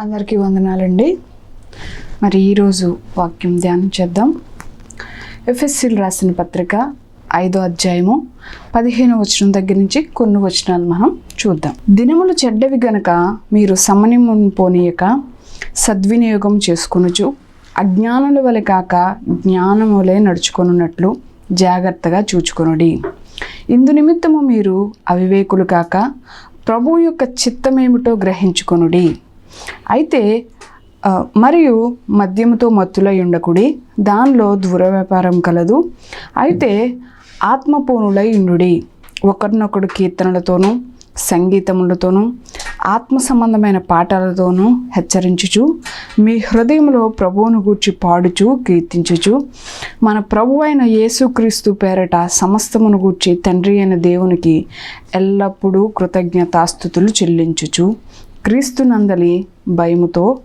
అందరికీ వందనాలండి. మరి ఈరోజు వాక్యం ధ్యానం చేద్దాం. ఎఫ్ఎస్సీలు రాసిన పత్రిక ఐదో అధ్యాయము పదిహేను వచనం దగ్గర నుంచి కొన్ని వచనాలు మనం చూద్దాం. దినములు చెడ్డవి గనక మీరు సమన్యమును పోనీయక సద్వినియోగం చేసుకొనుచు అజ్ఞానుల వలె కాక జ్ఞానములే నడుచుకొనున్నట్లు జాగ్రత్తగా చూచుకొనుడి. ఇందు నిమిత్తము మీరు అవివేకులు కాక ప్రభు యొక్క చిత్తమేమిటో గ్రహించుకొనుడి. అయితే మరియు మద్యముతో మత్తులై ఉండకుడి దానిలో దురవ్యాపారం కలదు. అయితే ఆత్మపూనులై ఉండుడి ఒకరినొకడు కీర్తనలతోనూ సంగీతములతోనూ ఆత్మ సంబంధమైన పాటలతోనూ హెచ్చరించుచు మీ హృదయంలో ప్రభువును గూర్చి పాడుచు కీర్తించుచు మన ప్రభు అయిన యేసుక్రీస్తు పేరట సమస్తమును గూర్చి తండ్రి అయిన దేవునికి ఎల్లప్పుడూ కృతజ్ఞతాస్థుతులు చెల్లించుచు క్రీస్తునందలి భయముతో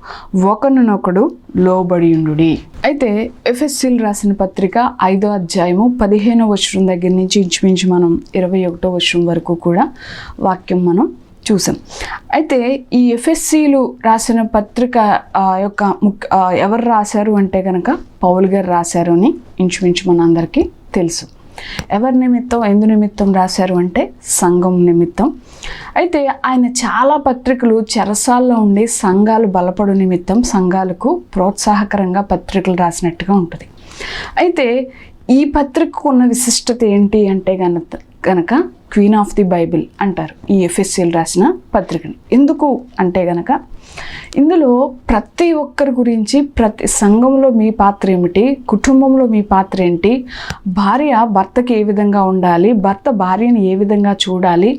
ఒకరినొకడు లోబడియుండు అయితే ఎఫ్ఎస్సీలు రాసిన పత్రిక ఐదో అధ్యాయము పదిహేనో వచనం దగ్గర నుంచి ఇంచుమించు మనం ఇరవై ఒకటో వచనం వరకు కూడా వాక్యం మనం చూసాం. అయితే ఈ ఎఫ్ఎస్సీలు రాసిన పత్రిక యొక్క ముఖ్య ఎవరు రాశారు అంటే కనుక పౌల్ గారు రాశారు అని ఇంచుమించు మన అందరికీ తెలుసు. ఎవరి నిమిత్తం ఎందు నిమిత్తం రాశారు అంటే సంఘం నిమిత్తం. అయితే ఆయన చాలా పత్రికలు చెరసాల్లో ఉండి సంఘాలు బలపడు నిమిత్తం సంఘాలకు ప్రోత్సాహకరంగా పత్రికలు రాసినట్టుగా ఉంటుంది. అయితే ఈ పత్రికకు ఉన్న విశిష్టత ఏంటి అంటే గనక కనుక క్వీన్ ఆఫ్ ది బైబిల్ అంటారు ఈ ఎఫ్ఎస్సీలు రాసిన పత్రికను ఎందుకు అంటే గనక ఇందులో ప్రతి ఒక్కరి గురించి ప్రతి సంఘంలో మీ పాత్ర ఏమిటి కుటుంబంలో మీ పాత్ర ఏంటి భార్య భర్తకి ఏ విధంగా ఉండాలి భర్త భార్యని ఏ విధంగా చూడాలి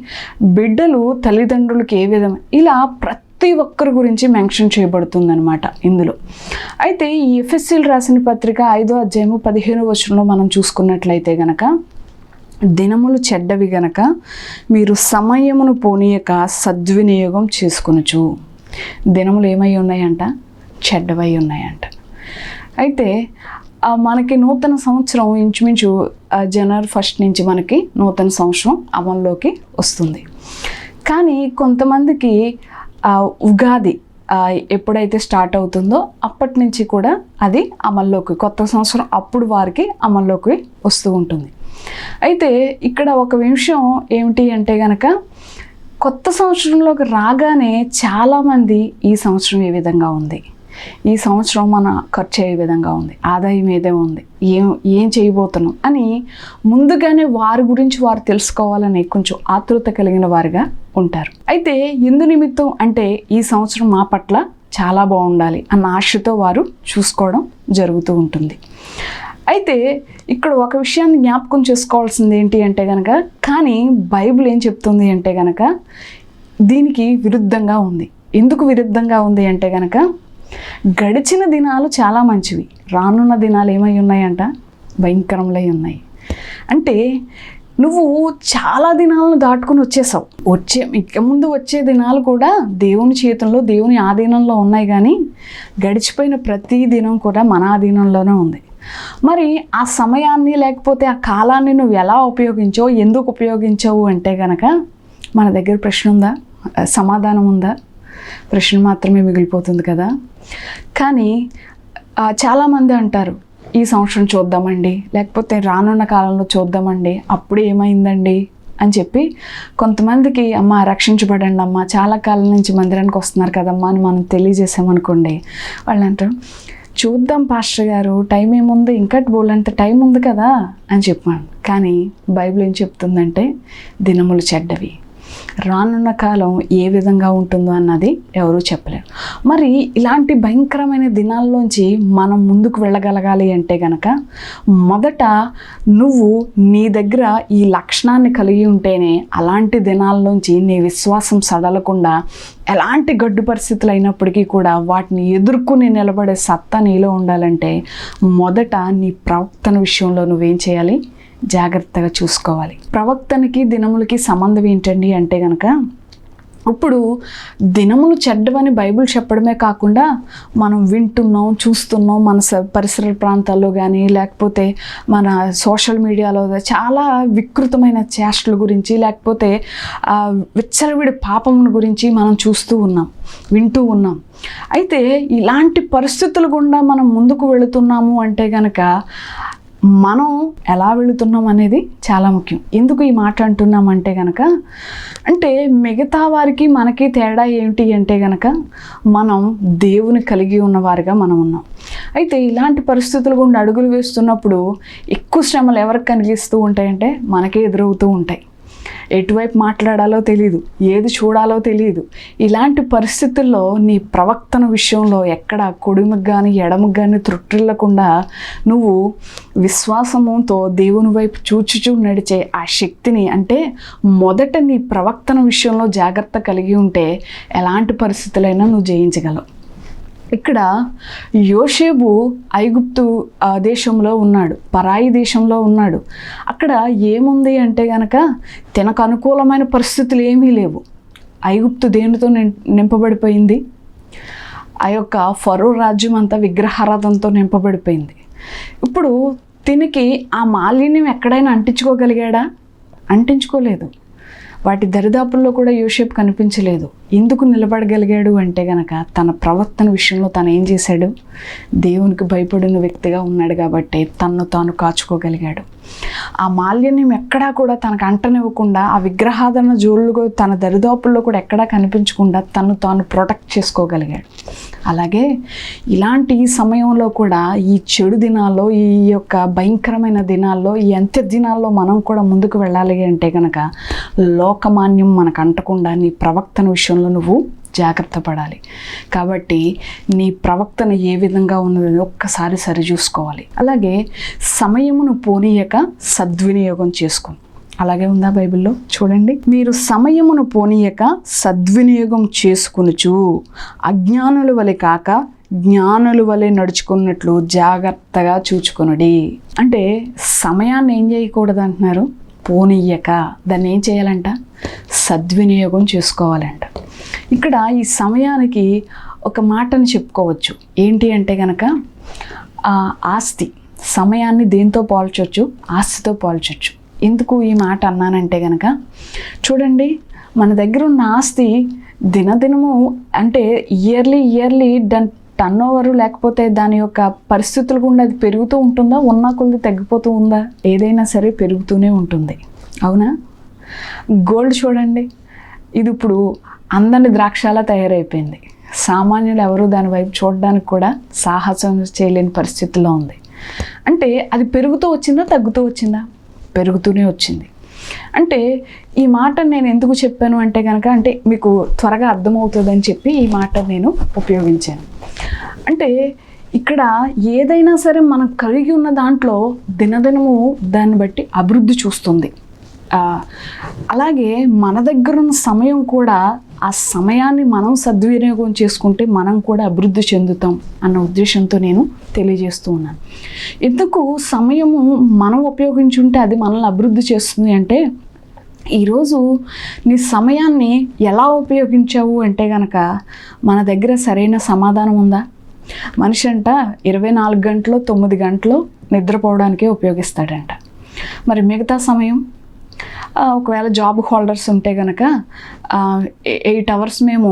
బిడ్డలు తల్లిదండ్రులకి ఏ విధంగా ఇలా ప్రతి ఒక్కరి గురించి మెన్షన్ చేయబడుతుందనమాట ఇందులో. అయితే ఈ ఎఫ్ఎస్సీలు రాసిన పత్రిక ఐదో అధ్యాయము పదిహేను వచనంలో మనం చూసుకున్నట్లయితే గనక దినములు చెడ్డవి గనక మీరు సమయమును పోనీయక సద్వినియోగం చేసుకొనుచు. దినములు ఏమై ఉన్నాయంట? చెడ్డవై ఉన్నాయంట. అయితే మనకి నూతన సంవత్సరం ఇంచుమించు జనవరి ఫస్ట్ నుంచి మనకి నూతన సంవత్సరం అమల్లోకి వస్తుంది. కానీ కొంతమందికి ఉగాది ఎప్పుడైతే స్టార్ట్ అవుతుందో అప్పటి నుంచి కూడా అది అమల్లోకి కొత్త సంవత్సరం అప్పుడు వారికి అమల్లోకి వస్తూ ఉంటుంది. అయితే ఇక్కడ ఒక విషయం ఏమిటి అంటే గనక కొత్త సంవత్సరంలోకి రాగానే చాలామంది ఈ సంవత్సరం ఏ విధంగా ఉంది? ఈ సంవత్సరం మన ఖర్చు అయ్యే విధంగా ఉంది? ఆదాయం ఏదే ఉంది? ఏం ఏం చేయబోతున్నాం? అని ముందుగానే వారి గురించి వారు తెలుసుకోవాలని కొంచెం ఆతృత కలిగిన వారిగా ఉంటారు. అయితే ఎందు నిమిత్తం అంటే ఈ సంవత్సరం మా పట్ల చాలా బాగుండాలి అన్న ఆశతో వారు చూసుకోవడం జరుగుతూ ఉంటుంది. అయితే ఇక్కడ ఒక విషయాన్ని జ్ఞాపకం చేసుకోవాల్సింది ఏంటి అంటే కనుక కానీ బైబిల్ ఏం చెప్తుంది అంటే కనుక దీనికి విరుద్ధంగా ఉంది. ఎందుకు విరుద్ధంగా ఉంది అంటే కనుక గడిచిన దినాలు చాలా మంచివి. రానున్న దినాలు ఏమై ఉన్నాయంట? భయంకరములై ఉన్నాయి. అంటే నువ్వు చాలా దినాలను దాటుకుని వచ్చేసావు. వచ్చే ఇక ముందు వచ్చే దినాలు కూడా దేవుని చేతుల్లో దేవుని ఆధీనంలో ఉన్నాయి కానీ గడిచిపోయిన ప్రతి దినం కూడా మన ఆధీనంలోనే ఉంది. మరి ఆ సమయాన్ని లేకపోతే ఆ కాలాన్ని నువ్వు ఎలా ఉపయోగించావు ఎందుకు ఉపయోగించావు అంటే కనుక మన దగ్గర ప్రశ్న ఉందా? సమాధానం ఉందా? ప్రశ్న మాత్రమే మిగిలిపోతుంది కదా. కానీ చాలామంది అంటారు ఈ సంవత్సరం చూద్దామండి లేకపోతే రానున్న కాలంలో చూద్దామండి అప్పుడు ఏమైందండి? అని చెప్పి కొంతమందికి అమ్మ రక్షించబడండి అమ్మ చాలా కాలం నుంచి మందిరానికి వస్తున్నారు కదమ్మా అని మనం తెలియజేసామనుకోండి వాళ్ళు అంటారు చూద్దాం పాస్టర్ గారు. టైం ఏముంది? ఇంకా బోలంత టైం ఉంది కదా అని చెప్పాను. కానీ బైబిల్ ఏం చెప్తుందంటే దినములు చెడ్డవి. రానున్న కాలం ఏ విధంగా ఉంటుందో అన్నది ఎవరూ చెప్పలేరు. మరి ఇలాంటి భయంకరమైన దినాల్లోంచి మనం ముందుకు వెళ్ళగలగాలి అంటే గనక మొదట నువ్వు నీ దగ్గర ఈ లక్షణాన్ని కలిగి ఉంటేనే అలాంటి దినాల్లోంచి నీ విశ్వాసం సడలకుండా ఎలాంటి గడ్డు పరిస్థితులు అయినప్పటికీ కూడా వాటిని ఎదుర్కొని నిలబడే సత్తా నీలో ఉండాలంటే మొదట నీ ప్రవర్తన విషయంలో నువ్వేం చేయాలి? జాగ్రత్తగా చూసుకోవాలి. ప్రవక్తనికి దినములకి సంబంధం ఏంటండి అంటే కనుక ఇప్పుడు దినములు చెడ్డవని బైబిల్ చెప్పడమే కాకుండా మనం వింటున్నాం చూస్తున్నాం మన స- పరిసర ప్రాంతాల్లో కానీ లేకపోతే మన సోషల్ మీడియాలో చాలా వికృతమైన చేష్టల గురించి లేకపోతే విచ్చలవిడి పాపముల గురించి మనం చూస్తూ ఉన్నాం వింటూ ఉన్నాం. అయితే ఇలాంటి పరిస్థితుల గుండా మనం ముందుకు వెళుతున్నాము అంటే కనుక మనం ఎలా వెళుతున్నాం అనేది చాలా ముఖ్యం. ఎందుకు ఈ మాట అంటున్నాం అంటే కనుక అంటే మిగతా వారికి మనకి తేడా ఏమిటి అంటే కనుక మనం దేవుని కలిగి ఉన్నవారిగా మనం ఉన్నాం. అయితే ఇలాంటి పరిస్థితులు గుండా అడుగులు వేస్తున్నప్పుడు ఎక్కువ శ్రమలు ఎవరికి కలిగిస్తూ ఉంటాయంటే మనకే ఎదురవుతూ ఉంటాయి. ఎటువైపు మాట్లాడాలో తెలియదు ఏది చూడాలో తెలియదు ఇలాంటి పరిస్థితుల్లో నీ ప్రవక్తన విషయంలో ఎక్కడ కొడుముకు కానీ ఎడమకు కానీ త్రుట్టిల్లకుండా నువ్వు విశ్వాసముతో దేవుని వైపు చూచుచూ నడిచే ఆ శక్తిని అంటే మొదట నీ ప్రవక్తన విషయంలో జాగ్రత్త కలిగి ఉంటే ఎలాంటి పరిస్థితులైనా నువ్వు జయించగలవు. ఇక్కడ యోషేబు ఐగుప్తు ఆ, దేశంలో ఉన్నాడు. పరాయి దేశంలో ఉన్నాడు. అక్కడ ఏముంది అంటే గనక తనకు అనుకూలమైన పరిస్థితులు ఏమీ లేవు. ఐగుప్తు దేనితో నిం- నింపబడిపోయింది? ఆ యొక్క ఫరో రాజ్యం అంతా విగ్రహారాధనతో నింపబడిపోయింది. ఇప్పుడు తినికి ఆ మాలిన్యం ఎక్కడైనా అంటించుకోగలిగాడా? అంటించుకోలేదు. వాటి దరిదాపుల్లో కూడా యూషేప్ కనిపించలేదు. ఎందుకు నిలబడగలిగాడు అంటే గనక తన ప్రవర్తన విషయంలో తను ఏం చేశాడు? దేవునికి భయపడిన వ్యక్తిగా ఉన్నాడు కాబట్టి తన్ను తాను కాచుకోగలిగాడు. ఆ మాల్యాన్ని ఎక్కడా కూడా తనకు అంటనివ్వకుండా ఆ విగ్రహాదరణ జోళ్ళు తన దరిదాపుల్లో కూడా ఎక్కడా కనిపించకుండా తను తాను ప్రొటెక్ట్ చేసుకోగలిగాడు. అలాగే ఇలాంటి సమయంలో కూడా ఈ చెడు దినాల్లో ఈ యొక్క భయంకరమైన దినాల్లో ఈ అంత్య దినాల్లో మనం కూడా ముందుకు వెళ్ళాలి అంటే కనుక లోకమాన్యం మనకు అంటకుండా నీ ప్రవక్తన విషయంలో నువ్వు జాగ్రత్త పడాలి. కాబట్టి నీ ప్రవక్తన ఏ విధంగా ఉన్నదని ఒక్కసారి సరి చూసుకోవాలి అలాగే సమయమును పోనీయక సద్వినియోగం చేసుకుని అలాగే ఉందా బైబిల్లో? చూడండి. మీరు సమయమును పోనీయక సద్వినియోగం చేసుకునుచు అజ్ఞానుల వలె కాక జ్ఞానుల వలె నడుచుకున్నట్లు జాగ్రత్తగా చూచుకొనుడి. అంటే సమయాన్ని ఏం చేయకూడదు అంటున్నారు పోనీయక. దాన్ని ఏం చేయాలంట? సద్వినియోగం చేసుకోవాలంట. ఇక్కడ ఈ సమయానికి ఒక మాటని చెప్పుకోవచ్చు. ఏంటి అంటే కనుక ఆస్తి సమయాన్ని దేంతో పోల్చొచ్చు? ఆస్తితో పోల్చొచ్చు. ఎందుకు ఈ మాట అన్నానంటే కనుక చూడండి మన దగ్గర ఉన్న ఆస్తి దినదినము అంటే ఇయర్లీ ఇయర్లీ దాని టర్న్ ఓవర్ లేకపోతే దాని యొక్క పరిస్థితులు కూడా అది పెరుగుతూ ఉంటుందా? ఉన్న కొద్ది తగ్గిపోతూ ఉందా? ఏదైనా సరే పెరుగుతూనే ఉంటుంది. అవునా? గోల్డ్ చూడండి. ఇది ఇప్పుడు అందని ద్రాక్షలా తయారైపోయింది. సామాన్యులు ఎవరు దాని వైపు చూడడానికి కూడా సాహసం చేయలేని పరిస్థితిలో ఉంది. అంటే అది పెరుగుతూ వచ్చిందా తగ్గుతూ వచ్చిందా? పెరుగుతూనే వచ్చింది. అంటే ఈ మాట నేను ఎందుకు చెప్పాను అంటే కనుక అంటే మీకు త్వరగా అర్థమవుతుందని చెప్పి ఈ మాట నేను ఉపయోగించాను. అంటే ఇక్కడ ఏదైనా సరే మనం కలిగి ఉన్న దాంట్లో దినదినము దాన్ని బట్టి అభివృద్ధి చూస్తుంది. అలాగే మన దగ్గర ఉన్న సమయం కూడా ఆ సమయాన్ని మనం సద్వినియోగం చేసుకుంటే మనం కూడా అభివృద్ధి చెందుతాం అన్న ఉద్దేశంతో నేను తెలియజేస్తూ ఉన్నాను. ఎందుకు సమయము మనం ఉపయోగించుంటే అది మనల్ని అభివృద్ధి చేస్తుంది అంటే ఈరోజు నీ సమయాన్ని ఎలా ఉపయోగించావు అంటే కనుక మన దగ్గర సరైన సమాధానం ఉందా? మనిషి అంట ఇరవై నాలుగు గంటలు తొమ్మిది గంటలు నిద్రపోవడానికే ఉపయోగిస్తాడంట. మరి మిగతా సమయం? ఒకవేళ జాబ్ హోల్డర్స్ ఉంటే కనుక ఎయిట్ అవర్స్ మేము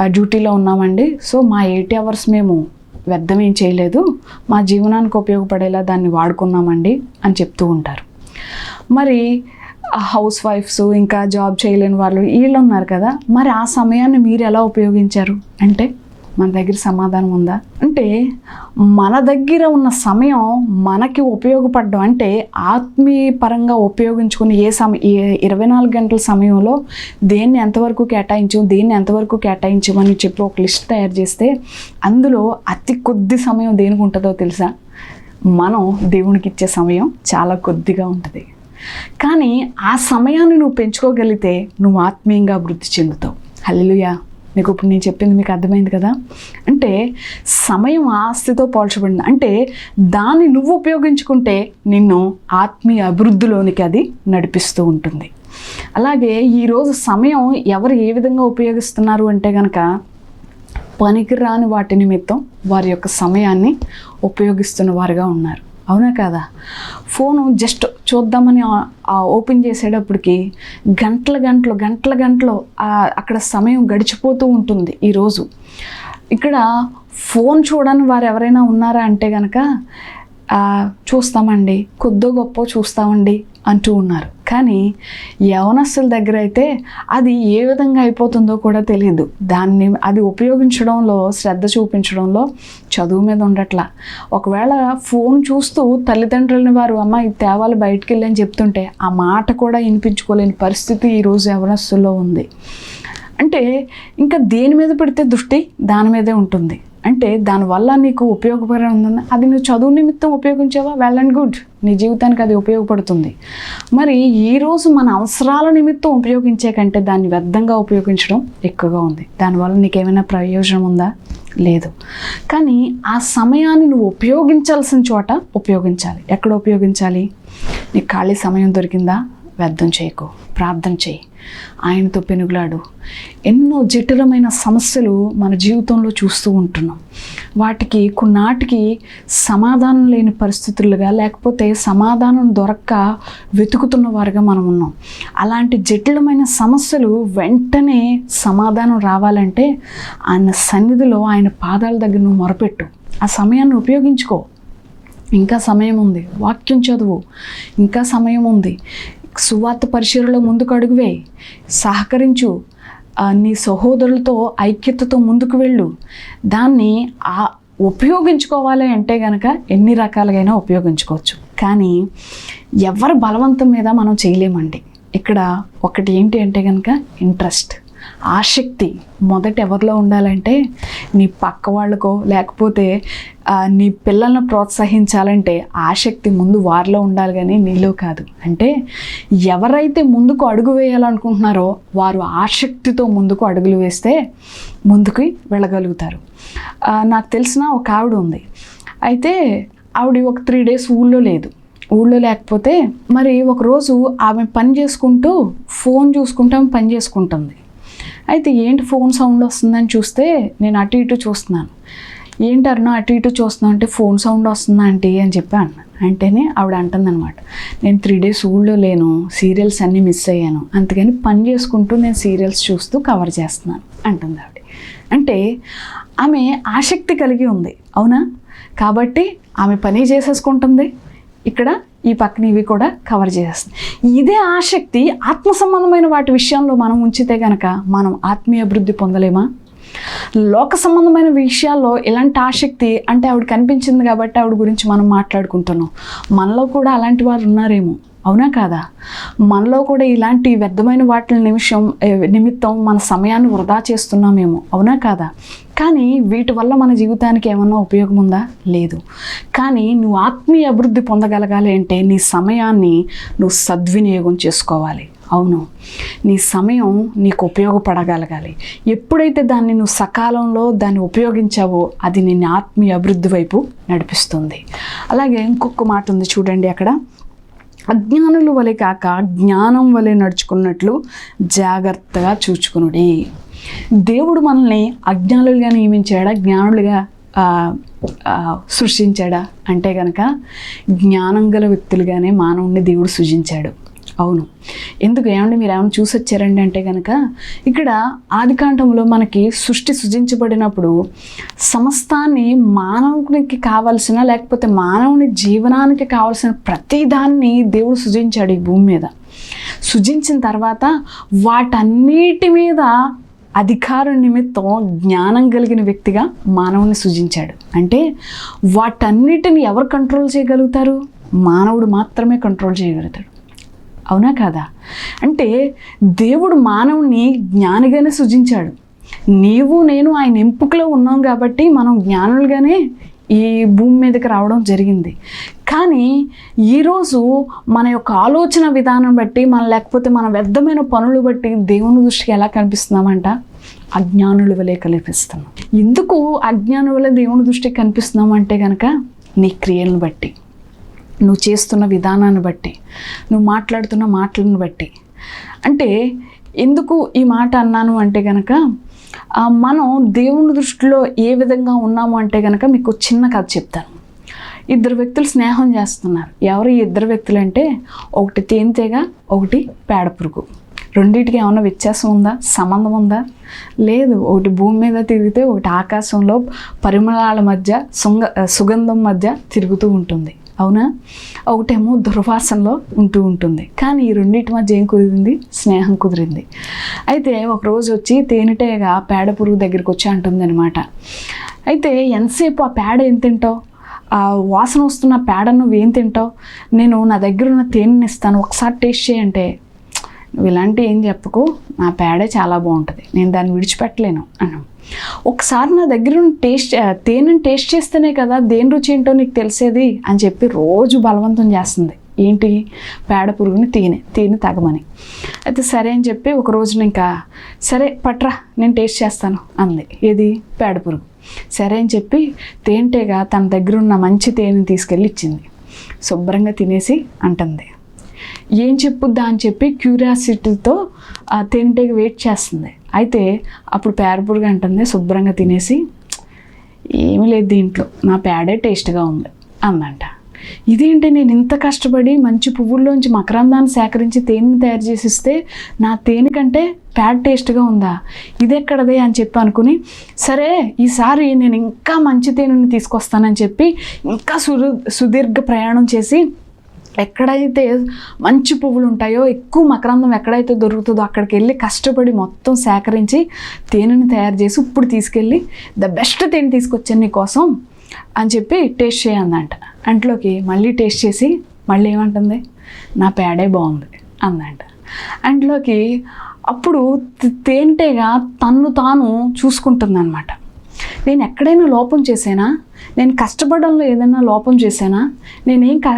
ఆ, డ్యూటీలో ఉన్నామండి. సో మా ఎయిట్ అవర్స్ మేము వ్యర్థం ఏం చేయలేదు. మా జీవనానికి ఉపయోగపడేలా దాన్ని వాడుకున్నామండి అని చెప్తూ ఉంటారు. మరి హౌస్ వైఫ్స్ ఇంకా జాబ్ చేయలేని వాళ్ళు వీళ్ళు ఉన్నారు కదా మరి ఆ సమయాన్ని మీరు ఎలా ఉపయోగించారు? అంటే మన దగ్గర సమాధానం ఉందా? అంటే మన దగ్గర ఉన్న సమయం మనకి ఉపయోగపడడం అంటే ఆత్మీయపరంగా ఉపయోగించుకుని ఏ సమయ ఇరవై నాలుగు గంటల సమయంలో దేన్ని ఎంతవరకు కేటాయించు దేన్ని ఎంతవరకు కేటాయించమని చెప్పి ఒక లిస్ట్ తయారు చేస్తే అందులో అతి కొద్ది సమయం దేనికి ఉంటుందో తెలుసా? మనం దేవునికి ఇచ్చే సమయం చాలా కొద్దిగా ఉంటుంది. కానీ ఆ సమయాన్ని నువ్వు పెంచుకోగలిగితే నువ్వు ఆత్మీయంగా అభివృద్ధి చెందుతావు. హల్లుయా మీకు ఇప్పుడు నేను చెప్పింది మీకు అర్థమైంది కదా? అంటే సమయం ఆస్తితో పోల్చబడింది. అంటే దాన్ని నువ్వు ఉపయోగించుకుంటే నిన్ను ఆత్మీయ అభివృద్ధిలోనికి అది నడిపిస్తూ ఉంటుంది. అలాగే ఈరోజు సమయం ఎవరు ఏ విధంగా ఉపయోగిస్తున్నారు అంటే కనుక పనికిరాని వాటి నిమిత్తం వారి యొక్క సమయాన్ని ఉపయోగిస్తున్న వారుగా ఉన్నారు. అవునా కదా? ఫోను జస్ట్ చూద్దామని ఓపెన్ చేసేటప్పటికి గంటల గంటలు గంటల గంటలు అక్కడ సమయం గడిచిపోతూ ఉంటుంది ఈరోజు ఇక్కడ ఫోన్ చూడని వారు ఎవరైనా ఉన్నారా అంటే కనుక చూస్తామండి. కొద్దో గొప్ప చూస్తామండి. అంటూ ఉన్నారు. కానీ యవనస్తుల దగ్గర అయితే అది ఏ విధంగా అయిపోతుందో కూడా తెలియదు. దాన్ని అది ఉపయోగించడంలో శ్రద్ధ చూపించడంలో చదువు మీద ఉండట్లా. ఒకవేళ ఫోన్ చూస్తూ తల్లిదండ్రులని వారు అమ్మ ఇది తేవాలి బయటికి వెళ్ళని చెప్తుంటే ఆ మాట కూడా వినిపించుకోలేని పరిస్థితి ఈరోజు యవనస్తుల్లో ఉంది. అంటే ఇంకా దేని మీద పెడితే దృష్టి దాని మీదే ఉంటుంది. అంటే దానివల్ల నీకు ఉపయోగపడే ఉందన్న? అది నువ్వు చదువు నిమిత్తం ఉపయోగించావా? వెల్ అండ్ గుడ్ నీ జీవితానికి అది ఉపయోగపడుతుంది. మరి ఈరోజు మన అవసరాల నిమిత్తం ఉపయోగించే కంటే దాన్ని వ్యర్థంగా ఉపయోగించడం ఎక్కువగా ఉంది. దానివల్ల నీకేమైనా ప్రయోజనం ఉందా? లేదు. కానీ ఆ సమయాన్ని నువ్వు ఉపయోగించాల్సిన చోట ఉపయోగించాలి. ఎక్కడ ఉపయోగించాలి? నీకు ఖాళీ సమయం దొరికిందా? వ్యర్థం చేయకు. ప్రార్థన చేయి. ఆయనతో పెనుగులాడు. ఎన్నో జటిలమైన సమస్యలు మన జీవితంలో చూస్తూ ఉంటున్నాం. వాటికి కొన్నాటికి సమాధానం లేని పరిస్థితులుగా లేకపోతే సమాధానం దొరక్క వెతుకుతున్న వారుగా మనం ఉన్నాం. అలాంటి జటిలమైన సమస్యలు వెంటనే సమాధానం రావాలంటే ఆయన సన్నిధిలో ఆయన పాదాల దగ్గర నువ్వు మొరపెట్టు. ఆ సమయాన్ని ఉపయోగించుకో. ఇంకా సమయం ఉంది. వాక్యం చదువు. ఇంకా సమయం ఉంది. సువార్త పరిశీలనలో ముందుకు అడుగువే. సహకరించు. నీ సహోదరులతో ఐక్యతతో ముందుకు వెళ్ళు. దాన్ని ఆ ఉపయోగించుకోవాలి అంటే కనుక ఎన్ని రకాలుగైనా ఉపయోగించుకోవచ్చు. కానీ ఎవరి బలవంతం మీద మనం చేయలేమండి. ఇక్కడ ఒకటి ఏంటి అంటే కనుక ఇంట్రెస్ట్. ఆసక్తి మొదట ఎవరిలో ఉండాలంటే నీ పక్క వాళ్ళకో లేకపోతే నీ పిల్లల్ని ప్రోత్సహించాలంటే ఆసక్తి ముందు వారిలో ఉండాలి కానీ నీలో కాదు. అంటే ఎవరైతే ముందుకు అడుగు వేయాలనుకుంటున్నారో వారు ఆసక్తితో ముందుకు అడుగులు వేస్తే ముందుకు వెళ్ళగలుగుతారు. నాకు తెలిసిన ఒక ఆవిడ ఉంది. అయితే ఆవిడ ఒక త్రీ డేస్ ఊళ్ళో లేదు. ఊళ్ళో లేకపోతే మరి ఒకరోజు ఆమె పని చేసుకుంటూ ఫోన్ చూసుకుంటూ ఆమె పని చేసుకుంటుంది. అయితే ఏంటి ఫోన్ సౌండ్ వస్తుందని చూస్తే నేను అటు ఇటు చూస్తున్నాను. ఏంటి అరుణ అటు ఇటు చూస్తున్నావు అంటే ఫోన్ సౌండ్ వస్తుందా ఆంటీ అని చెప్పి అన్నాను అంటేనే ఆవిడ అంటుందన్నమాట. నేను త్రీ డేస్ ఊళ్ళో లేను సీరియల్స్ అన్నీ మిస్ అయ్యాను. అందుకని పని చేసుకుంటూ నేను సీరియల్స్ చూస్తూ కవర్ చేస్తున్నాను అంటుంది ఆవిడ. అంటే ఆమె ఆసక్తి కలిగి ఉంది అవునా? కాబట్టి ఆమె పని చేసేసుకుంటుంది. ఇక్కడ ఈ పక్కన ఇవి కూడా కవర్ చేసేస్తుంది. ఇదే ఆసక్తి ఆత్మ సంబంధమైన వాటి విషయంలో మనం ఉంచితే కనుక మనం ఆత్మీయ అభివృద్ధి పొందలేమా? లోక సంబంధమైన విషయాల్లో ఇలాంటి ఆసక్తి అంటే ఆవిడ కనిపించింది కాబట్టి ఆవిడ గురించి మనం మాట్లాడుకుంటున్నాం. మనలో కూడా అలాంటి వారు ఉన్నారేమో. అవునా కాదా? మనలో కూడా ఇలాంటి వ్యర్థమైన వాటి నిమిషం నిమిత్తం మన సమయాన్ని వృధా చేస్తున్నామేమో. అవునా కాదా? కానీ వీటి వల్ల మన జీవితానికి ఏమన్నా ఉపయోగం ఉందా? లేదు. కానీ నువ్వు ఆత్మీయ అభివృద్ధి పొందగలగాలి అంటే నీ సమయాన్ని నువ్వు సద్వినియోగం చేసుకోవాలి. అవును. నీ సమయం నీకు ఉపయోగపడగలగాలి. ఎప్పుడైతే దాన్ని నువ్వు సకాలంలో దాన్ని ఉపయోగించావో అది నిన్ను ఆత్మీయ అభివృద్ధి వైపు నడిపిస్తుంది. అలాగే ఇంకొక మాట ఉంది చూడండి అక్కడ. అజ్ఞానుల వలె కాక జ్ఞానం వలె నడుచుకున్నట్లు జాగ్రత్తగా చూచుకునుడి. దేవుడు మనల్ని అజ్ఞానులుగా నియమించాడా? జ్ఞానులుగా సృష్టించాడా? అంటే కనుక జ్ఞానం గల వ్యక్తులుగానే మానవుణ్ణి దేవుడు సృజించాడు. అవును. ఎందుకు ఏమండి మీరు ఏమైనా చూసి వచ్చారండి అంటే కనుక ఇక్కడ ఆదికాండంలో మనకి సృష్టి సృజించబడినప్పుడు సమస్తాన్ని మానవునికి కావలసిన లేకపోతే మానవుని జీవనానికి కావలసిన ప్రతిదాన్ని దేవుడు సృజించాడు ఈ భూమి మీద. సృజించిన తర్వాత వాటన్నిటి మీద అధికారం నిమిత్తం జ్ఞానం కలిగిన వ్యక్తిగా మానవుని సృజించాడు. అంటే వాటన్నిటిని ఎవరు కంట్రోల్ చేయగలుగుతారు? మానవుడు మాత్రమే కంట్రోల్ చేయగలుగుతాడు. అవునా కాదా? అంటే దేవుడు మానవుని జ్ఞానిగానే సృజించాడు. నీవు నేను ఆయన ఎంపికలో ఉన్నాం కాబట్టి మనం జ్ఞానులుగానే ఈ భూమి మీదకి రావడం జరిగింది. కానీ ఈరోజు మన యొక్క ఆలోచన విధానం బట్టి మన లేకపోతే మన వ్యర్థమైన పనులు బట్టి దేవుని దృష్టికి ఎలా కనిపిస్తున్నామంట? అజ్ఞానుల వలె కనిపిస్తున్నాం. ఎందుకు అజ్ఞానుల వలె దేవుని దృష్టికి కనిపిస్తున్నాం అంటే కనుక నీ క్రియలను బట్టి. నువ్వు చేస్తున్న విధానాన్ని బట్టి నువ్వు మాట్లాడుతున్న మాటలను బట్టి. అంటే ఎందుకు ఈ మాట అన్నాను అంటే కనుక మనం దేవుని దృష్టిలో ఏ విధంగా ఉన్నాము అంటే కనుక మీకు చిన్న కథ చెప్తాను. ఇద్దరు వ్యక్తులు స్నేహం చేస్తున్నారు. ఎవరు ఈ ఇద్దరు వ్యక్తులు అంటే ఒకటి తేనెతేగ ఒకటి పేడ పురుగు రెండింటికి ఏమైనా వ్యత్యాసం ఉందా? సంబంధం ఉందా? లేదు. ఒకటి భూమి మీద తిరిగితే ఒకటి ఆకాశంలో పరిమళాల మధ్య సుంగ సుగంధం మధ్య తిరుగుతూ ఉంటుంది. అవునా? ఒకటేమో దుర్వాసనలో ఉంటూ ఉంటుంది. కానీ ఈ రెండింటి మధ్య ఏం కుదిరింది? స్నేహం కుదిరింది. అయితే ఒకరోజు వచ్చి తేనెటేగా పేడ పురుగు దగ్గరికి వచ్చి అంటుంది అనమాట అయితే ఎంతసేపు ఆ పేడ ఏం తింటావు? ఆ వాసన వస్తున్న పేడ నువ్వు ఏం తింటావు? నేను నా దగ్గర ఉన్న తేనెని ఇస్తాను. ఒకసారి టేస్ట్ చేయంటే నువ్వు ఇలాంటి ఏం చెప్పకు. నా పేడే చాలా బాగుంటుంది. నేను దాన్ని విడిచిపెట్టలేను అను ఒకసారి నా దగ్గర టేస్ట్ తేనెను టేస్ట్ చేస్తేనే కదా దేని రుచి ఏంటో నీకు తెలిసేది అని చెప్పి రోజు బలవంతం చేస్తుంది. ఏంటి? పేడ పురుగుని తేనె తేనె తగమని. అయితే సరే అని చెప్పి ఒక రోజున ఇంకా సరే పట్రా నేను టేస్ట్ చేస్తాను అంది. ఏది? పేడ పురుగు. సరే అని చెప్పి తేనెటేగా తన దగ్గర ఉన్న మంచి తేనెని తీసుకెళ్ళి ఇచ్చింది. శుభ్రంగా తినేసి అంటుంది. ఏం చెప్పుద్దా అని చెప్పి క్యూరియాసిటీతో ఆ తేనెటీగ వెయిట్ చేస్తుంది. అయితే అప్పుడు పేరపురుగు అంటుంది శుభ్రంగా తినేసి ఏమీ లేదు దీంట్లో నా పేడే టేస్ట్గా ఉంది అందంట. ఇదేంటి నేను ఇంత కష్టపడి మంచి పువ్వుల్లోంచి మకరందాన్ని సేకరించి తేనెని తయారు చేసిస్తే నా తేనె కంటే ప్యాడ్ టేస్ట్గా ఉందా? ఇది ఎక్కడదే అని చెప్పి అనుకుని సరే ఈసారి నేను ఇంకా మంచి తేనెని తీసుకొస్తానని చెప్పి ఇంకా సురు సుదీర్ఘ ప్రయాణం చేసి ఎక్కడైతే మంచి పువ్వులు ఉంటాయో ఎక్కువ మకరందం ఎక్కడైతే దొరుకుతుందో అక్కడికి వెళ్ళి కష్టపడి మొత్తం సేకరించి తేనెని తయారు చేసి ఇప్పుడు తీసుకెళ్ళి ద బెస్ట్ తేనె తీసుకొచ్చాను నీకోసం అని చెప్పి టేస్ట్ చేయందంట. అంట్లోకి మళ్ళీ టేస్ట్ చేసి మళ్ళీ ఏమంటుంది? నా పేడే బాగుంది అందంట. అంట్లోకి అప్పుడు తే- తేనెటేగా తన్ను తాను చూసుకుంటుందన్నమాట. నేను ఎక్కడైనా లోపం చేశానా నేను కష్టపడంలో ఏదైనా లోపం చేశానా నేనేం క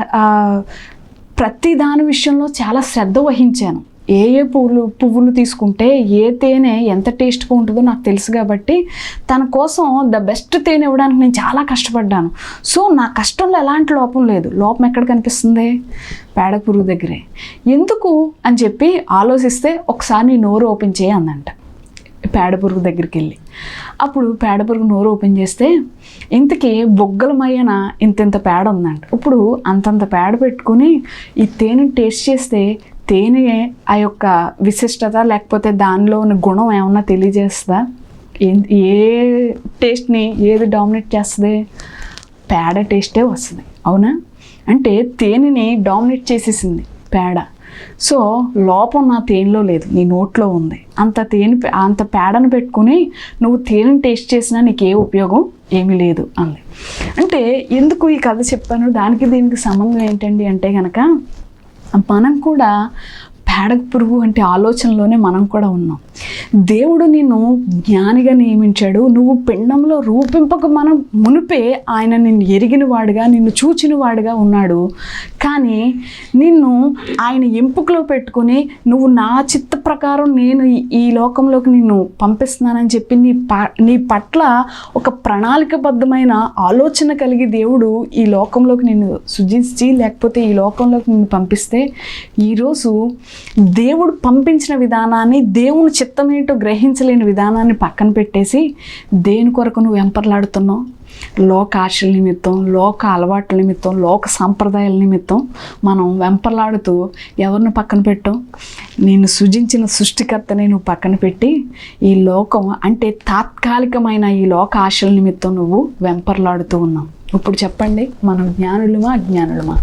ప్రతి దాని విషయంలో చాలా శ్రద్ధ వహించాను. ఏ ఏ పువ్వులు పువ్వులు తీసుకుంటే ఏ తేనె ఎంత టేస్ట్గా ఉంటుందో నాకు తెలుసు కాబట్టి తన కోసం ద బెస్ట్ తేనె ఇవ్వడానికి నేను చాలా కష్టపడ్డాను. సో నా కష్టంలో ఎలాంటి లోపం లేదు. లోపం ఎక్కడ కనిపిస్తుంది? పేడ పురుగు దగ్గరే. ఎందుకు? అని చెప్పి ఆలోచిస్తే ఒకసారి నీ నోరు ఓపెన్ చేయి అందంట పేడ పురుగు దగ్గరికి వెళ్ళి అప్పుడు పేడ పురుగు నోరు ఓపెన్ చేస్తే ఇంతకీ బొగ్గల మయ్యన ఇంతింత పేడ ఉందంట ఇప్పుడు అంతంత పేడ పెట్టుకుని ఈ తేనె టేస్ట్ చేస్తే తేనె ఆ యొక్క విశిష్టత లేకపోతే దానిలో ఉన్న గుణం ఏమన్నా తెలియజేస్తుందా? ఏం ఏ టేస్ట్ని ఏది డామినేట్ చేస్తుంది? పేడ టేస్టే వస్తుంది. అవునా? అంటే తేనెని డామినేట్ చేసేసింది పేడ. సో లోపం నా తేనెలో లేదు నీ నోట్లో ఉంది. అంత తేనె అంత పేడను పెట్టుకుని నువ్వు తేనెని టేస్ట్ చేసినా నీకు ఏ ఉపయోగం ఏమీ లేదు అంది. అంటే ఎందుకు ఈ కథ చెప్పాను? దానికి దీనికి సంబంధం ఏంటండి అంటే కనుక మనం కూడా పేడక పురుగు అంటే ఆలోచనలోనే మనం కూడా ఉన్నాం. దేవుడు నిన్ను జ్ఞానిగా నియమించాడు. నువ్వు పిండంలో రూపింపక మనం మునిపే ఆయన నిన్ను ఎరిగిన వాడుగా నిన్ను చూచిన వాడుగా ఉన్నాడు. కానీ నిన్ను ఆయన ఎంపికలో పెట్టుకొని నువ్వు నా చిత్త ప్రకారం నేను ఈ- ఈ లోకంలోకి నిన్ను పంపిస్తున్నానని చెప్పి నీ ప నీ పట్ల ఒక ప్రణాళికబద్ధమైన ఆలోచన కలిగి దేవుడు ఈ లోకంలోకి నిన్ను సృజించి లేకపోతే ఈ లోకంలోకి నిన్ను పంపిస్తే ఈరోజు దేవుడు పంపించిన విధానాన్ని దేవుని చిత్తం ఏంటో గ్రహించలేని విధానాన్ని పక్కన పెట్టేసి దేని కొరకు నువ్వు వెంపర్లాడుతున్నావు? లోక ఆశల నిమిత్తం లోక అలవాట్ల నిమిత్తం లోక సాంప్రదాయాల నిమిత్తం మనం వెంపర్లాడుతూ ఎవరిని పక్కన పెట్టాం నేను సృజించిన సృష్టికర్తని నువ్వు పక్కన పెట్టి ఈ లోకం అంటే తాత్కాలికమైన ఈ లోక ఆశల నిమిత్తం నువ్వు వెంపర్లాడుతూ ఉన్నావు. ఇప్పుడు చెప్పండి మనం జ్ఞానులమా అజ్ఞానులమా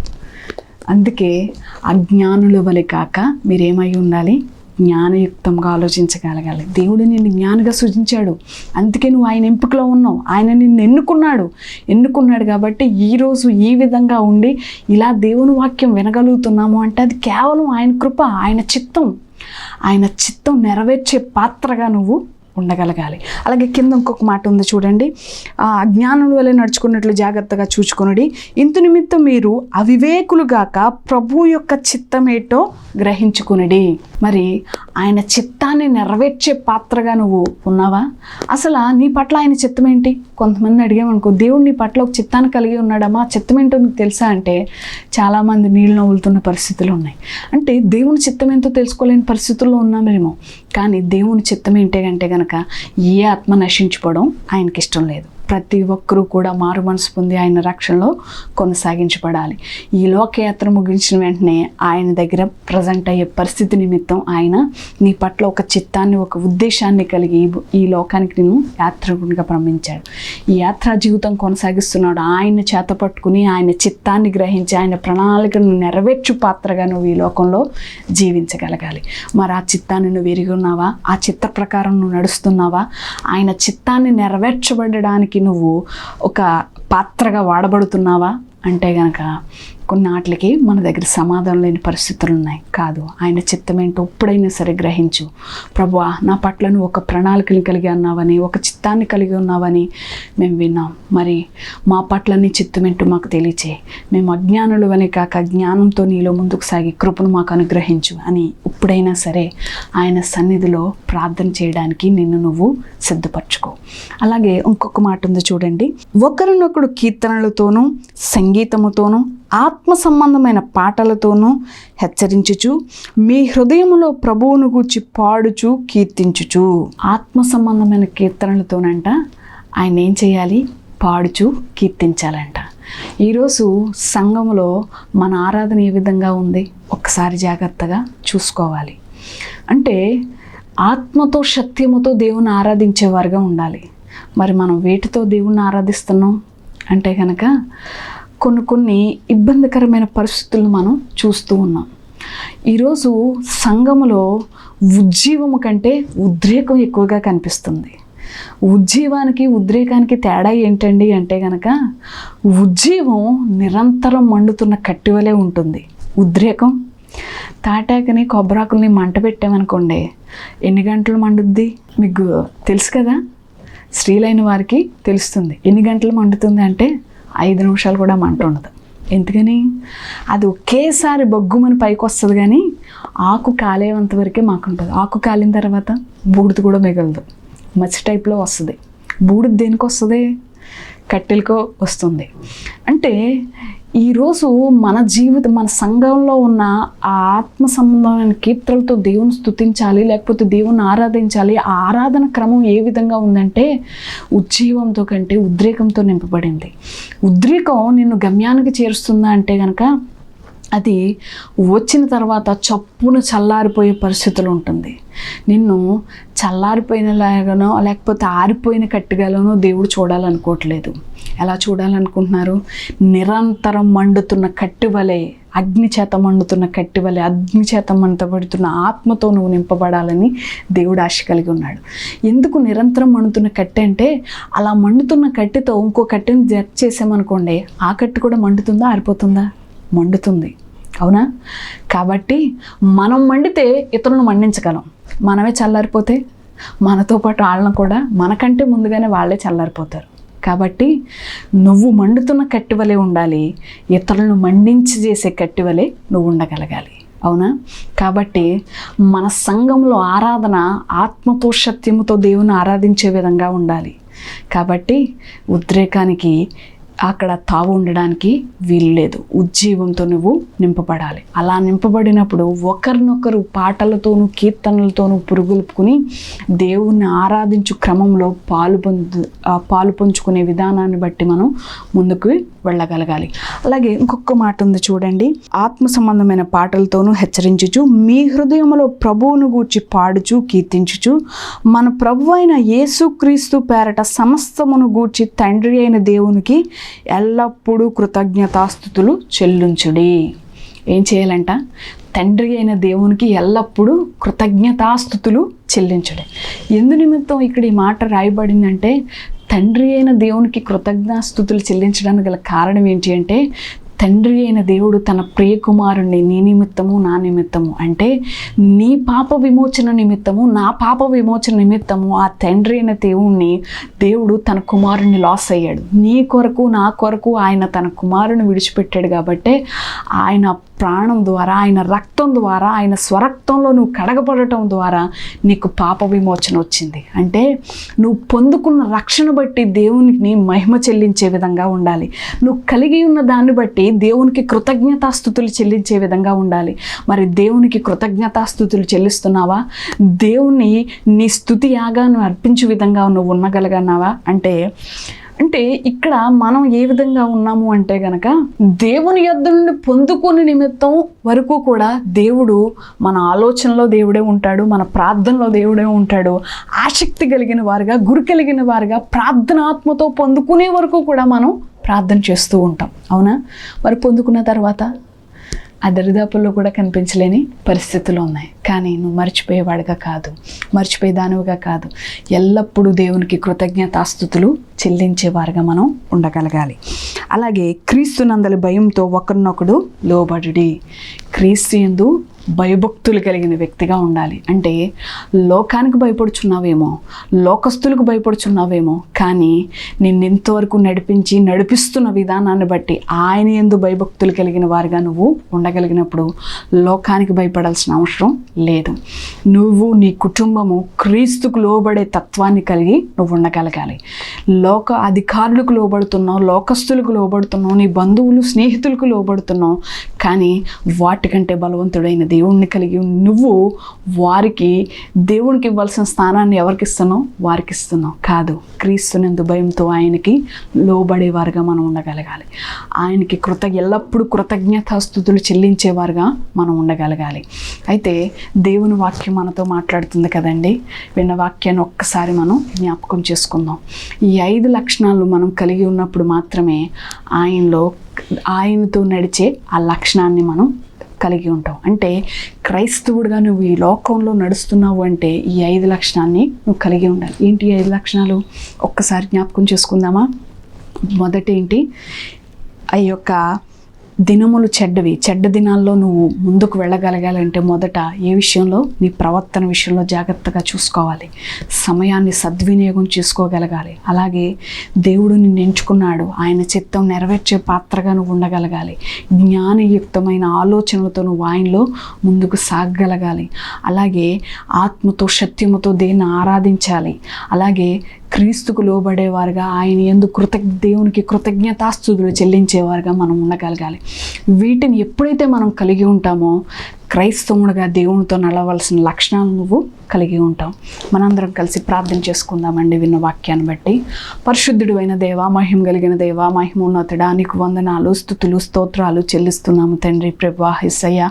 అందుకే అజ్ఞానుల వలె కాక మీరేమై ఉండాలి? జ్ఞానయుక్తంగా ఆలోచించగలగాలి. దేవుడు నిన్ను జ్ఞానిగా సృజించాడు. అందుకే నువ్వు ఆయన ఎంపికలో ఉన్నావు. ఆయన నిన్ను ఎన్నుకున్నాడు. ఎన్నుకున్నాడు కాబట్టి ఈరోజు ఈ విధంగా ఉండి ఇలా దేవుని వాక్యం వినగలుగుతున్నాము అంటే అది కేవలం ఆయన కృప ఆయన చిత్తం. ఆయన చిత్తం నెరవేర్చే పాత్రగా నువ్వు ఉండగలగాలి. అలాగే కింద ఇంకొక మాట ఉంది చూడండి. ఆ అజ్ఞానుల వల్ల నడుచుకున్నట్లు జాగ్రత్తగా చూచుకునడి ఇంత నిమిత్తం మీరు అవివేకులుగాక ప్రభు యొక్క చిత్తమేటో గ్రహించుకునడి. మరి ఆయన చిత్తాన్ని నెరవేర్చే పాత్రగా నువ్వు ఉన్నావా? అసలు నీ పట్ల ఆయన చిత్తం ఏంటి? కొంతమంది అడిగామనుకో దేవుడు నీ పట్ల ఒక చిత్తాన్ని కలిగి ఉన్నాడమ్మా ఆ చిత్తం ఏంటో నీకు తెలుసా? అంటే చాలామంది నీళ్ళు నవ్వులుతున్న పరిస్థితులు ఉన్నాయి. అంటే దేవుని చిత్తం ఏంటో తెలుసుకోలేని పరిస్థితుల్లో ఉన్నామేమో. కానీ దేవుని చిత్తం కనుక కనుక ఏ ఆత్మ నశించుకోవడం ఆయనకి ఇష్టం లేదు. ప్రతి ఒక్కరూ కూడా మారు మనసు పొంది ఆయన రక్షణలో కొనసాగించబడాలి. ఈ లోకయాత్ర ముగించిన వెంటనే ఆయన దగ్గర ప్రజెంట్ అయ్యే పరిస్థితి నిమిత్తం ఆయన నీ పట్ల ఒక చిత్తాన్ని ఒక ఉద్దేశాన్ని కలిగి ఈ- లోకానికి నేను యాత్రికునిగా పంపించాడు ఈ యాత్రా జీవితం కొనసాగిస్తున్నాడు. ఆయన చేత పట్టుకుని ఆయన చిత్తాన్ని గ్రహించి ఆయన ప్రణాళికను నెరవేర్చు పాత్రగా నువ్వు ఈ లోకంలో జీవించగలగాలి. మరి ఆ చిత్తాన్ని నువ్వు ఎరిగి ఉన్నావా? ఆ చిత్త ప్రకారం నువ్వు నడుస్తున్నావా? ఆయన చిత్తాన్ని నెరవేర్చబడడానికి నువ్వు ఒక పాత్రగా వాడబడుతున్నావా? అంటే గనక కొన్ని ఆటలకి మన దగ్గర సమాధానం లేని పరిస్థితులు ఉన్నాయి. కాదు ఆయన చిత్తం ఏంటో ఎప్పుడైనా సరే గ్రహించు. ప్రభువా నా పట్ల నువ్వు ఒక ప్రణాళికలు కలిగి ఉన్నావని ఒక చిత్తాన్ని కలిగి ఉన్నావని మేము విన్నాం. మరి మా పట్ల నీ చిత్తం ఏంటో మాకు తెలియచే మేము అజ్ఞానులు అని కాక జ్ఞానంతో నీలో ముందుకు సాగి కృపను మాకు అనుగ్రహించు అని ఎప్పుడైనా సరే ఆయన సన్నిధిలో ప్రార్థన చేయడానికి నిన్ను నువ్వు సిద్ధపరచుకో. అలాగే ఇంకొక మాట ఉంది చూడండి. ఒకరినొకడు కీర్తనలతోనూ సంగీతముతోనూ ఆత్మ సంబంధమైన పాటలతోనూ హెచ్చరించుచు మీ హృదయములో ప్రభువును గూర్చి పాడుచు కీర్తించుచు. ఆత్మ సంబంధమైన కీర్తనలతోనంట ఆయన ఏం చేయాలి? పాడుచు కీర్తించాలంట. ఈరోజు సంఘంలో మన ఆరాధన ఏ విధంగా ఉంది? ఒక్కసారి జాగ్రత్తగా చూసుకోవాలి. అంటే ఆత్మతో సత్యముతో దేవుని ఆరాధించేవారుగా ఉండాలి. మరి మనం వేటితో దేవుణ్ణి ఆరాధిస్తున్నాం? అంటే కనుక కొన్ని కొన్ని ఇబ్బందికరమైన పరిస్థితులను మనం చూస్తూ ఉన్నాం. ఈరోజు సంఘములో ఉజ్జీవము కంటే ఉద్రేకం ఎక్కువగా కనిపిస్తుంది. ఉజ్జీవానికి ఉద్రేకానికి తేడా ఏంటండి అంటే గనక ఉజ్జీవం నిరంతరం మండుతున్న కట్టివలే ఉంటుంది. ఉద్రేకం? తాటాకని కొబ్బరాకుల్ని మంట పెట్టామనుకోండి ఎన్ని గంటలు మండుద్ది? మీకు తెలుసు కదా? స్త్రీలైన వారికి తెలుస్తుంది. ఎన్ని గంటలు మండుతుంది అంటే ఐదు నిమిషాలు కూడా మంట ఉండదు. ఎందుకని? అది ఒకేసారి బొగ్గుమని పైకి వస్తుంది కానీ ఆకు కాలేంత వరకే మాకు ఉంటుంది ఆకు కాలిన తర్వాత బూడిద కూడా మిగలదు. మచ్చి టైప్లో వస్తుంది. బూడిద దేనికి వస్తుంది కట్టెలకో వస్తుంది. అంటే ఈరోజు మన జీవితం మన సంఘంలో ఉన్న ఆ ఆత్మ సంబంధమైన కీర్తనలతో దేవుని స్తుతించాలి లేకపోతే దేవుని ఆరాధించాలి ఆ ఆరాధన క్రమం ఏ విధంగా ఉందంటే ఉజ్జీవంతో కంటే ఉద్రేకంతో నింపబడింది. ఉద్రేకం నిన్ను గమ్యానికి చేరుస్తుందా అంటే కనుక అది వచ్చిన తర్వాత చప్పున చల్లారిపోయే పరిస్థితులు ఉంటుంది. నిన్ను చల్లారిపోయినలాగానో లేకపోతే ఆరిపోయిన కట్టుగాలోనో దేవుడు చూడాలనుకోవట్లేదు. ఎలా చూడాలనుకుంటున్నారు? నిరంతరం మండుతున్న కట్టివలే అగ్ని చేత మండుతున్న కట్టివలే అగ్ని చేత మంటబడుతున్న ఆత్మతో నువ్వు నింపబడాలని దేవుడు ఆశ కలిగి ఉన్నాడు. ఎందుకు నిరంతరం మండుతున్న కట్టె అంటే అలా మండుతున్న కట్టెతో ఇంకో కట్టెని జట్ చేసామనుకోండి ఆ కట్టె కూడా మండుతుందా ఆరిపోతుందా? మండుతుంది. అవునా? కాబట్టి మనం మండితే ఇతరులను మండించగలం. మనమే చల్లారిపోతే మనతో పాటు వాళ్ళని కూడా మనకంటే ముందుగానే వాళ్ళే చల్లారిపోతారు. కాబట్టి నువ్వు మండుతున్న కట్టివలే ఉండాలి ఇతరులను మండించి చేసే కట్టివలే నువ్వు ఉండగలగాలి. అవునా? కాబట్టి మన సంఘంలో ఆరాధన ఆత్మతో సత్యముతో దేవుని ఆరాధించే విధంగా ఉండాలి. కాబట్టి ఉద్రేకానికి అక్కడ తావు ఉండడానికి వీలు లేదు. ఉజ్జీవంతో నువ్వు నింపబడాలి. అలా నింపబడినప్పుడు ఒకరినొకరు పాటలతోనూ కీర్తనలతోనూ పురుగులుపుకుని దేవుణ్ణి ఆరాధించు క్రమంలో పాలు పొందు పాలు పంచుకునే విధానాన్ని బట్టి మనం ముందుకు వెళ్ళగలగాలి. అలాగే ఇంకొక మాట ఉంది చూడండి. ఆత్మ సంబంధమైన పాటలతోనూ హెచ్చరించుచు మీ హృదయములో ప్రభువును గూర్చి పాడుచు కీర్తించుచు మన ప్రభు అయిన యేసుక్రీస్తు పేరట సమస్తమును గూర్చి తండ్రి అయిన దేవునికి ఎల్లప్పుడూ కృతజ్ఞతాస్థుతులు చెల్లించుడి. ఏం చేయాలంట? తండ్రి అయిన దేవునికి ఎల్లప్పుడూ కృతజ్ఞతాస్థుతులు చెల్లించడం. ఎందు నిమిత్తం ఇక్కడ ఈ మాట రాయబడిందంటే తండ్రి అయిన దేవునికి కృతజ్ఞాస్థుతులు చెల్లించడానికి గల కారణం ఏంటి అంటే తండ్రి అయిన దేవుడు తన ప్రియ కుమారుణ్ణి నీ నిమిత్తము నా నిమిత్తము. అంటే నీ పాప విమోచన నిమిత్తము నా పాప విమోచన నిమిత్తము ఆ తండ్రి అయిన దేవుణ్ణి దేవుడు తన కుమారుణ్ణి లాస్ అయ్యాడు. నీ కొరకు నా కొరకు ఆయన తన కుమారుని విడిచిపెట్టాడు కాబట్టే ఆయన ప్రాణం ద్వారా ఆయన రక్తం ద్వారా ఆయన స్వరక్తంలో నువ్వు కడగబడటం ద్వారా నీకు పాప విమోచన వచ్చింది. అంటే నువ్వు పొందుకున్న రక్షణ బట్టి దేవునికి మహిమ చెల్లించే విధంగా ఉండాలి. నువ్వు కలిగి ఉన్న దాన్ని బట్టి దేవునికి కృతజ్ఞతాస్థుతులు చెల్లించే విధంగా ఉండాలి. మరి దేవునికి కృతజ్ఞతాస్థుతులు చెల్లిస్తున్నావా? దేవుని నీ స్థుతి యాగాను అర్పించే విధంగా నువ్వు ఉండగలగన్నావా? అంటే అంటే ఇక్కడ మనం ఏ విధంగా ఉన్నాము అంటే గనక దేవుని యొద్ద నుండి పొందుకుని నిమిత్తం వరకు కూడా దేవుడు మన ఆలోచనలో దేవుడే ఉంటాడు మన ప్రార్థనలో దేవుడే ఉంటాడు. ఆసక్తి కలిగిన వారుగా గురి కలిగిన వారుగా ప్రార్థనాత్మతో పొందుకునే వరకు కూడా మనం ప్రార్థన చేస్తూ ఉంటాం. అవునా? మరి పొందుకున్న తర్వాత ఆ దరిదాపుల్లో కూడా కనిపించలేని పరిస్థితులు ఉన్నాయి. కానీ నువ్వు మర్చిపోయేవాడిగా కాదు. మర్చిపోయే దానివిగా కాదు. ఎల్లప్పుడూ దేవునికి కృతజ్ఞతాస్థుతులు చెల్లించేవారుగా మనం ఉండగలగాలి. అలాగే క్రీస్తు నందలి భయంతో ఒకరినొకడు లోబడి క్రీస్తు ఎందు భయభక్తులు కలిగిన వ్యక్తిగా ఉండాలి. అంటే లోకానికి భయపడుచున్నావేమో లోకస్తులకు భయపడుచున్నావేమో కానీ నిన్ను నడిపించి నడిపిస్తున్న విధానాన్ని బట్టి ఆయన ఎందు భయభక్తులు కలిగిన వారిగా నువ్వు ఉండగలిగినప్పుడు లోకానికి భయపడాల్సిన అవసరం లేదు. నువ్వు నీ కుటుంబము క్రీస్తుకు లోబడే తత్వాన్ని కలిగి నువ్వు ఉండగలగాలి. లోక అధికారులకు లోబడుతున్నావు లోకస్తులకు లోబడుతున్నావు నీ బంధువులు స్నేహితులకు లోబడుతున్నావు కానీ వాటికంటే బలవంతుడైన దేవుణ్ణి కలిగి నువ్వు వారికి దేవునికి ఇవ్వాల్సిన స్థానాన్ని ఎవరికి ఇస్తున్నావు? వారికి ఇస్తున్నావు. కాదు క్రీస్తునందు భయంతో ఆయనకి లోబడేవారుగా మనం ఉండగలగాలి. ఆయనకి కృత ఎల్లప్పుడూ కృతజ్ఞతాస్థుతులు చెల్లించేవారుగా మనం ఉండగలగాలి. అయితే దేవుని వాక్యం మనతో మాట్లాడుతుంది కదండి? విన్న వాక్యాన్ని ఒక్కసారి మనం జ్ఞాపకం చేసుకుందాం. ఈ ఐదు లక్షణాలు మనం కలిగి ఉన్నప్పుడు మాత్రమే ఆయనలో ఆయనతో నడిచే ఆ లక్షణాన్ని మనం కలిగి ఉంటావు. అంటే క్రైస్తవుడిగా నువ్వు ఈ లోకంలో నడుస్తున్నావు అంటే ఈ ఐదు లక్షణాన్ని నువ్వు కలిగి ఉండాలి. ఏంటి ఐదు లక్షణాలు? ఒక్కసారి జ్ఞాపకం చేసుకుందామా? మొదటి ఏంటి ఆ యొక్క దినములు చెడ్డవి. చెడ్డ దినాల్లో నువ్వు ముందుకు వెళ్ళగలగాలంటే మొదట ఏ విషయంలో? నీ ప్రవర్తన విషయంలో జాగ్రత్తగా చూసుకోవాలి. సమయాన్ని సద్వినియోగం చేసుకోగలగాలి. అలాగే దేవుడు నిన్ను ఎంచుకున్నాడు. ఆయన చిత్తం నెరవేర్చే పాత్రగా నువ్వు ఉండగలగాలి. జ్ఞానయుక్తమైన ఆలోచనలతో నువ్వు ఆయనలో ముందుకు సాగగలగాలి. అలాగే ఆత్మతో సత్యముతో దేన్ని ఆరాధించాలి. అలాగే క్రీస్తుకు లోబడేవారుగా ఆయన ఎందు కృతజ్ఞ దేవునికి కృతజ్ఞతాస్తుతులు చెల్లించేవారుగా మనం ఉండగలగాలి. వీటిని ఎప్పుడైతే మనం కలిగి ఉంటామో క్రైస్తవుడుగా దేవునితో నడవలసిన లక్షణాలు నువ్వు కలిగి ఉంటాం మనందరం కలిసి ప్రార్థన చేసుకుందామండి విన్న వాక్యాన్ని బట్టి. పరిశుద్ధుడు అయిన దేవ మహిం కలిగిన దేవ మహిమోన్నతుడా నీకు వందనాలు స్థుతులు స్తోత్రాలు చెల్లిస్తున్నాము తండ్రి ప్రభా హిస్సయ్య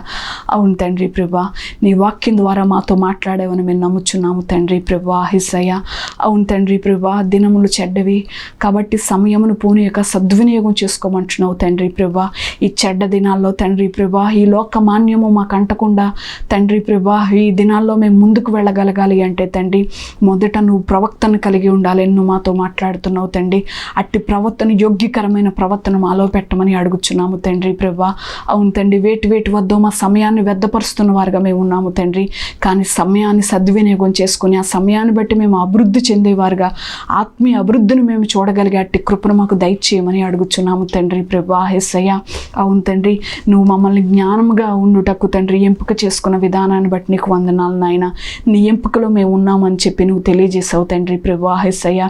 అవును తండ్రి ప్రభా నీ వాక్యం ద్వారా మాతో మాట్లాడేవని మేము నమ్ముచున్నాము తండ్రి ప్రభా హిస్సయ్య అవును తండ్రి ప్రభా దినములు చెడ్డవి కాబట్టి సమయమును పోనీ యొక్క సద్వినియోగం చేసుకోమంటున్నావు తండ్రి ప్రభా. ఈ చెడ్డ దినాల్లో తండ్రి ప్రభా ఈ లోకమాన్యము మాకంట పట్టకుండా తండ్రి ప్రభా ఈ దినాల్లో మేము ముందుకు వెళ్ళగలగాలి అంటే తండ్రి మొదట నువ్వు ప్రవక్తను కలిగి ఉండాలి నువ్వు మాతో మాట్లాడుతున్నావు తండ్రి. అట్టి ప్రవర్తన యోగ్యకరమైన ప్రవర్తన మాలో పెట్టమని అడుగుచున్నాము తండ్రి ప్రభా. అవును తండ్రి వేటి వేటి వద్దో మా సమయాన్ని వ్యర్థపరుస్తున్న వారుగా మేము ఉన్నాము తండ్రి. కానీ సమయాన్ని సద్వినియోగం చేసుకుని ఆ సమయాన్ని బట్టి మేము అభివృద్ధి చెందేవారుగా ఆత్మీయ అభివృద్ధిని మేము చూడగలిగే అట్టి కృపను మాకు దయచేయమని అడుగుచున్నాము తండ్రి ప్రభా హెస్సయ్య అవును తండ్రి నువ్వు మమ్మల్ని జ్ఞానముగా ఉండుటకు తండ్రి ఎంపిక చేసుకున్న విధానాన్ని బట్టి నీకు వందనాలు నాయన. నీ ఎంపికలో మేము ఉన్నామని చెప్పి నువ్వు తెలియజేసావు తండ్రి ప్రభా హెస్సయ్య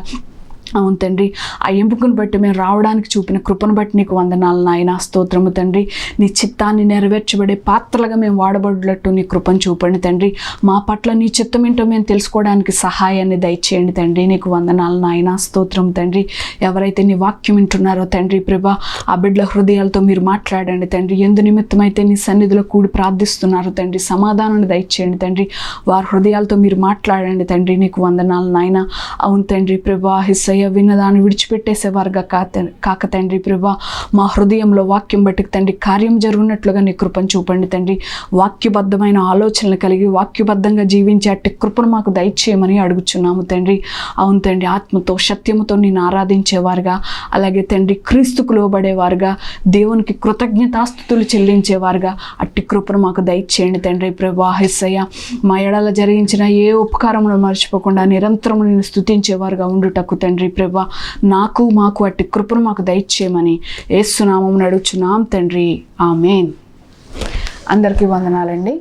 అవును తండ్రి. ఆ ఎంపికను బట్టి మేము రావడానికి చూపిన కృపను బట్టి నీకు వందనాలు నాయన. స్తోత్రము తండ్రి. నీ చిత్తాన్ని నెరవేర్చబడే పాత్రలుగా మేము వాడబడినట్టు నీ కృపను చూపండి తండ్రి. మా పట్ల నీ చిత్తం ఏంటో మేము తెలుసుకోవడానికి సహాయాన్ని దయచేయండి తండ్రి. నీకు వందనాలు నాయన. స్తోత్రం తండ్రి. ఎవరైతే నీ వాక్యం వింటున్నారో తండ్రి ప్రభా ఆ బిడ్డల హృదయాలతో మీరు మాట్లాడండి తండ్రి. ఎందు నిమిత్తమైతే నీ సన్నిధిలో కూడి ప్రార్థిస్తున్నారు తండ్రి. సమాధానాన్ని దయచేయండి తండ్రి. వారి హృదయాలతో మీరు మాట్లాడండి తండ్రి. నీకు వందనాలు నాయన. అవును తండ్రి ప్రభా హిస్సయ్య అయ్యా విన్నదాన్ని విడిచిపెట్టేసేవారుగా కాత కాక తండ్రి ప్రభా మా హృదయంలో వాక్యం బట్టి తండ్రి కార్యం జరుగునట్లుగా నీ కృపను చూపండి తండ్రి. వాక్యబద్ధమైన ఆలోచనలు కలిగి వాక్యబద్ధంగా జీవించే అట్టి కృపను మాకు దయచేయమని అడుగుచున్నాము తండ్రి. అవును తండ్రి ఆత్మతో సత్యముతో నేను ఆరాధించేవారుగా అలాగే తండ్రి క్రీస్తుకు లోబడేవారుగా దేవునికి కృతజ్ఞతాస్థుతులు చెల్లించేవారుగా అట్టి కృపను మాకు దయచేయండి తండ్రి ప్రభా హిస్సయ్య మా ఎడల జరిగించిన ఏ ఉపకారములు మర్చిపోకుండా నిరంతరం నేను స్థుతించేవారుగా ఉండుటకు తండ్రి ప్రభా నాకు మాకు అట్టి కృపను మాకు దయచేయమని ఏసునామం నడుచున్నాం తండ్రి. ఆమెన్. అందరికీ వందనాలండి.